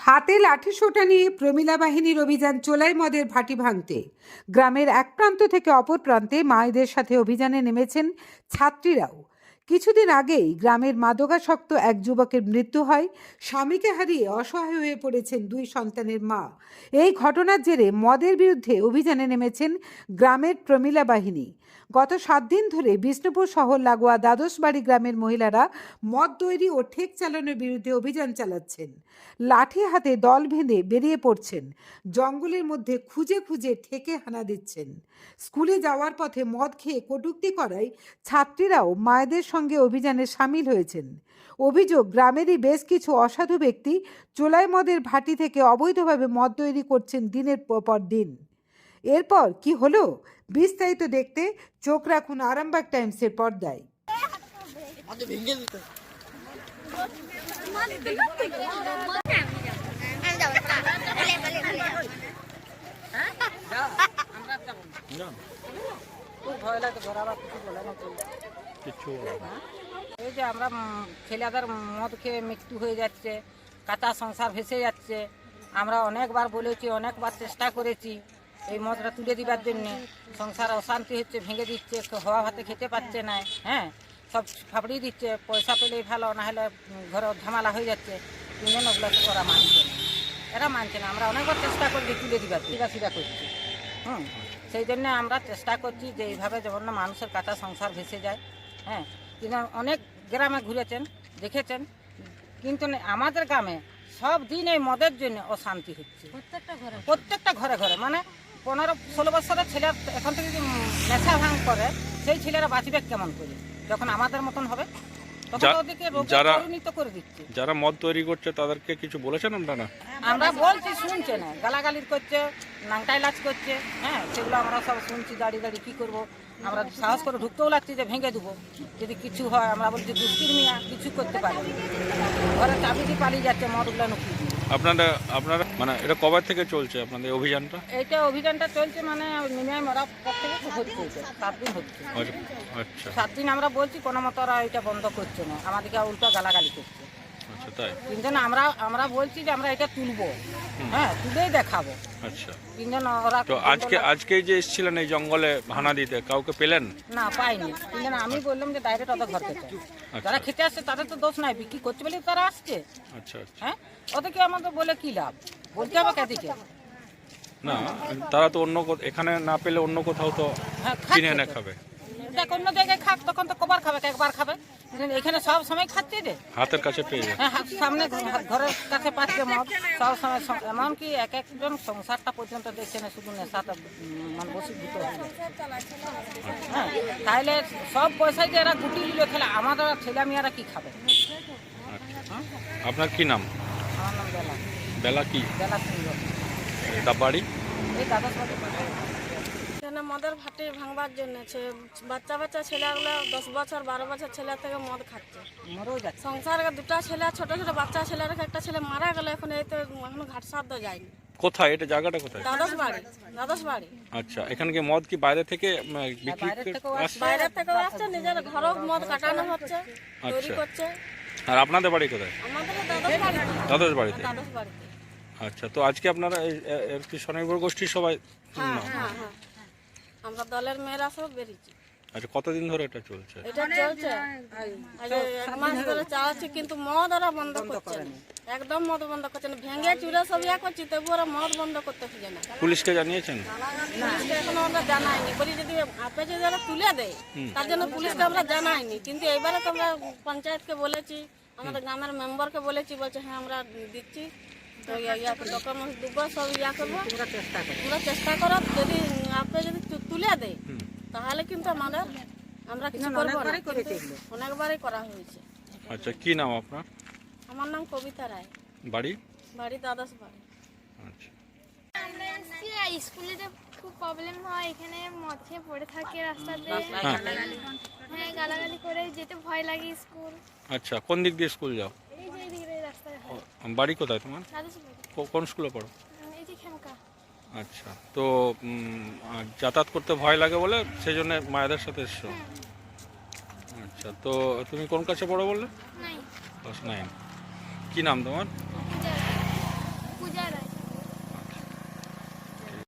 হাতে লাঠি লাঠিসোঁটা নিয়ে প্রমিলা বাহিনীর অভিযান চোলাই মদের ভাটি ভাঙতে। গ্রামের এক প্রান্ত থেকে অপর প্রান্তে মায়েদের সাথে অভিযানে নেমেছেন ছাত্রীরাও। কিছুদিন আগেই গ্রামের মাদকাসক্ত এক যুবকের মৃত্যু হয়। স্বামীকে হারিয়ে অসহায় হয়ে পড়েছেন দুই সন্তানের মা। এই ঘটনার জেরে মদের বিরুদ্ধে অভিযানে নেমেছেন গ্রামের প্রমিলা বাহিনী। গত সাত দিন ধরে বিষ্ণুপুর শহর লাগোয়া দ্বাদশবাড়ি গ্রামের মহিলারা মদ তৈরি ও ঠেক চালানোর বিরুদ্ধে অভিযান চালাচ্ছেন। লাঠি হাতে দল বেঁধে বেরিয়ে পড়ছেন। জঙ্গলের মধ্যে খুঁজে খুঁজে ঠেকে হানা দিচ্ছেন। স্কুলে যাওয়ার পথে মদ খেয়ে কটূক্তি করায় ছাত্রীরাও মায়েদের সঙ্গে অভিযানে সামিল হয়েছেন। অভিযোগ, গ্রামেরই বেশ কিছু অসাধু ব্যক্তি চোলাই মদের ভাটি থেকে অবৈধভাবে মদ তৈরি করছেন দিনের পর দিন। এরপর কি হলো? বিস্তারিত দেখতে চোখ রাখুন আরামবাগ টাইমসের পর্দায়। দিতে খুব ভয় লাগে ঘর কিছু বলে না। কিছু এই যে আমরা ছেলেদের মদ খেয়ে মৃত্যু হয়ে যাচ্ছে কাঁচা সংসার ভেসে যাচ্ছে আমরা অনেকবার বলেছি অনেকবার চেষ্টা করেছি এই মদটা তুলে দিবার জন্যে। সংসার অশান্তি হচ্ছে ভেঙে দিচ্ছে হওয়া ভাতে খেতে পাচ্ছে না হ্যাঁ? সব ফাপড়ি দিচ্ছে পয়সা পেলেই ভালো না হলে ঘরে ঝামেলা হয়ে যাচ্ছে। কিন্তু ওগুলো ওরা মানছে না। এরা মানছে না আমরা অনেকবার চেষ্টা করছি তুলে দিবার সিরা সিরা করছি। হুম সেই জন্য আমরা চেষ্টা করছি যে এইভাবে যেমন না মানুষের কাঁচা সংসার ভেসে যায় হ্যাঁ। কিন্তু অনেক গ্রামে ঘুরেছেন দেখেছেন। কিন্তু আমাদের গ্রামে সব দিন এই মদের জন্য অশান্তি হচ্ছে। প্রত্যেকটা ঘরে। ঘরে মানে পনেরো ষোলো বছরের ছেলে এখন থেকে যদি নেশা ভাঙ করে সেই ছেলেরা বাঁচবে কেমন করে? যখন আমাদের মতন হবে। যারা- মদ তৈরি করছে তাদেরকে কিছু বলেছেন না আমরা বলছি শুনছে না। গালাগালির করছে নাংটাই লাচ করছে হ্যাঁ সেগুলো আমরা সব শুনছি দাঁড়িয়ে দাঁড়িয়ে কি করব? আমরা সাহস করে ঢুকতেও লাগছে যে ভেঙে দেবো। যদি কিছু হয় আমরা বলছি দুষ্টির মিয়া কিছু করতে পারি। ঘরে চাবি দিয়ে পালিয়ে যাচ্ছে মদগুলো নুকিয়ে। আপনারা আপনারা মানে এটা কবে থেকে চলছে আপনাদের অভিযানটা? এইটা অভিযানটা চলছে মানে নিমাই মরা পর থেকে হচ্ছে সাত দিন হচ্ছে আচ্ছা। সাত দিন আমরা বলছি কোনো মতো ওরা এটা বন্ধ করছে না আমাদেরকে উল্টো গালাগালি করছে। আচ্ছা তাই? কিন্তু না আমরা আমরা বলছি যে আমরা এটা তুলবো। হ্যাঁ তুলেই দেখাবো। আচ্ছা। কিন্তু না ওরা তো আজকে আজকে যে এসেছিলেন এই জঙ্গলে হানা দিতে কাউকে পেলেন? না পাইনি। কিন্তু না আমি বললাম যে ডাইরেক্ট ওদের ঘর থেকে। যারা খেতে আসছে তাদের তো দোষ নাই। বিক্রি করছে বলে তারা আসছে? আচ্ছা আচ্ছা। হ্যাঁ? ওদেরকে আমাদের বলে কি লাভ? বলতে হবে কেদিকে না তারা তো অন্য এখানে না পেলে অন্য কোথাও তো হ্যাঁ কিনে এনে খাবে। দেখ অন্য জায়গায় খাক তখন তো কবার খাবে একবার খাবে। এখানে সব সময় খাচ্ছে রে হাতের কাছে পেয়ে যায়। হ্যাঁ সামনে ঘরের কাছে পাচ্ছে মদ। সব সময় এমনকি এক একজন সংসারটা পর্যন্ত দেখছে না শুধু নেশাটা মানে বসীভূত হয়ে হ্যাঁ তাহলে সব পয়সায় যে এরা গুটি নিল খেলে আমাদের ছেলে মেয়েরা কি খাবে? আচ্ছা। আপনার কি নাম? আমার নাম বেলা। বেলা কি? বেলা সিংহ। বাড়ি? এই দাদা মদের ভাটি ভাঙবার জন্য ছে- বাচ্চা বাচ্চা ছেলেগুলো দশ বছর বারো বছর ছেলে থেকে মদ খাচ্ছে। সংসার দুটা ছেলে ছোট ছোট বাচ্চা ছেলে রেখে একটা ছেলে মারা গেল এখন এই তো এখনও ঘাট সাধ্য যায়নি। কোথায়? এটা জায়গাটা কোথায়? দ্বাদশ বাড়ি দ্বাদশ বাড়ি। আচ্ছা এখানে কি মদ কি বাইরে থেকে বিক্রি বাইরে থেকে আসছে? নিজের ঘরেও মদ কাটানো হচ্ছে তৈরি আচ্ছা। করছে। আর আপনাদের বাড়ি কোথায়? আমাদের দ্বাদশ বাড়িতে। দ্বাদশ বাড়িতে? আচ্ছা তো আজকে আপনারা এই- এর কি স্বনির্ভর গোষ্ঠীর সবাই? হ্যাঁ। আমরা দলের মেয়েরা সব বেরিয়েছি। আচ্ছা কতদিন ধরে এটা চলছে? এটা চলছে। আজ এক মাস ধরে চালাচ্ছি কিন্তু মদ ওরা বন্ধ করছে না। একদম মদ বন্ধ করছে না। ভেঙে চুরে সব ইয়া করছি তবু ওরা মদ বন্ধ করতে খুঁজে না। পুলিশকে জানিয়েছেন? পুলিশকে এখনও আমরা জানাইনি। বলি যদি আপে যদি ওরা তুলে দেয় তার জন্য পুলিশকে আমরা জানাইনি। কিন্তু এবারে তো আমরা পঞ্চায়েতকে বলেছি আমাদের গ্রামের মেম্বারকে বলেছি বলছে হ্যাঁ আমরা দিচ্ছি। তো ইয়া ইয়া ডকুমেন্টস দেবো সব ইয়া করব। তোমরা চেষ্টা করো যদি আপে যদি তুলে দেয় তাহলে কিন্তু আমাদের আমরা কিছু করব না। অনেকবারই করা হয়েছে। আচ্ছা কি নাম আপনার? আমার নাম কবিতা রায়। বাড়ি? বাড়ি দ্বাদশ বাড়ি। আচ্ছা। স্কুলে তো খুব প্রবলেম হয় এখানে মদ খেয়ে পড়ে থাকে রাস্তাতে। হ্যাঁ। হ্যাঁ গালাগালি করে যেতে ভয় লাগে স্কুল। আচ্ছা কোন দিক দিয়ে স্কুল যাও? এই যে এই রাস্তায় হয়। বাড়ি কোথায় তোমার? কোন স্কুলে পড়ো? এই যে খেমকা। আচ্ছা তো যাতায়াত করতে ভয় লাগে বলে সেই জন্য মায়েদের সাথে এসছো? আচ্ছা তো তুমি কোন কাছে পড়ো বললে? ক্লাস নাইন কী নাম তোমার?